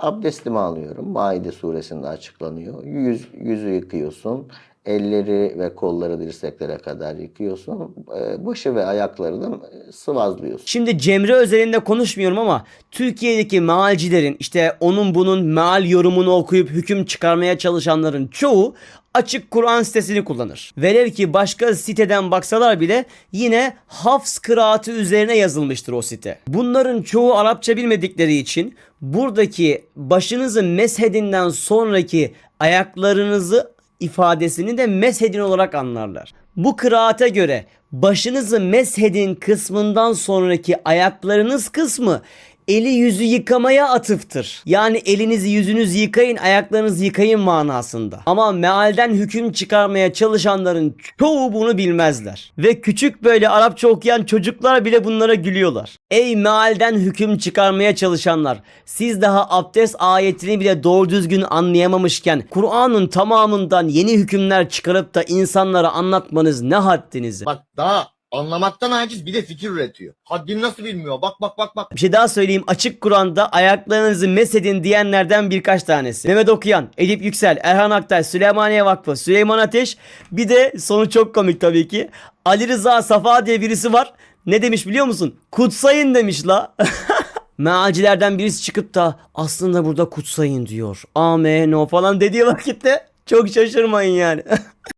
abdestimi alıyorum. Maide suresinde açıklanıyor. Yüz, yüzü yıkıyorsun. Elleri ve kolları dirseklere kadar yıkıyorsun. Ee, Başı ve ayakları da e, sıvazlıyorsun. Şimdi Cemre özelinde konuşmuyorum ama Türkiye'deki mealcilerin işte onun bunun meal yorumunu okuyup hüküm çıkarmaya çalışanların çoğu açık Kur'an sitesini kullanır. Velev ki başka siteden baksalar bile yine hafs kıraatı üzerine yazılmıştır o site. Bunların çoğu Arapça bilmedikleri için buradaki başınızı meshedinden sonraki ayaklarınızı ifadesini de meshedin olarak anlarlar. Bu kıraate göre başınızı meshedin kısmından sonraki ayaklarınız kısmı eli yüzü yıkamaya atıftır. Yani elinizi yüzünüzü yıkayın ayaklarınızı yıkayın manasında. Ama mealden hüküm çıkarmaya çalışanların çoğu bunu bilmezler. Ve küçük böyle Arapça okuyan çocuklar bile bunlara gülüyorlar. Ey mealden hüküm çıkarmaya çalışanlar siz daha abdest ayetini bile doğru düzgün anlayamamışken Kur'an'ın tamamından yeni hükümler çıkarıp da insanlara anlatmanız ne haddinize? Bak daha anlamaktan aciz bir de fikir üretiyor. Haddini nasıl bilmiyor? Bak bak bak bak. Bir şey daha söyleyeyim. Açık Kur'an'da ayaklarınızı mesedin diyenlerden birkaç tanesi. Mehmet Okuyan, Edip Yüksel, Erhan Aktay, Süleymaniye Vakfı, Süleyman Ateş. Bir de sonu çok komik tabii ki. Ali Rıza Safa diye birisi var. Ne demiş biliyor musun? Kutsayın demiş la. Mealcilerden birisi çıkıp da aslında burada kutsayın diyor. Amen o falan dediği vakitte çok şaşırmayın yani.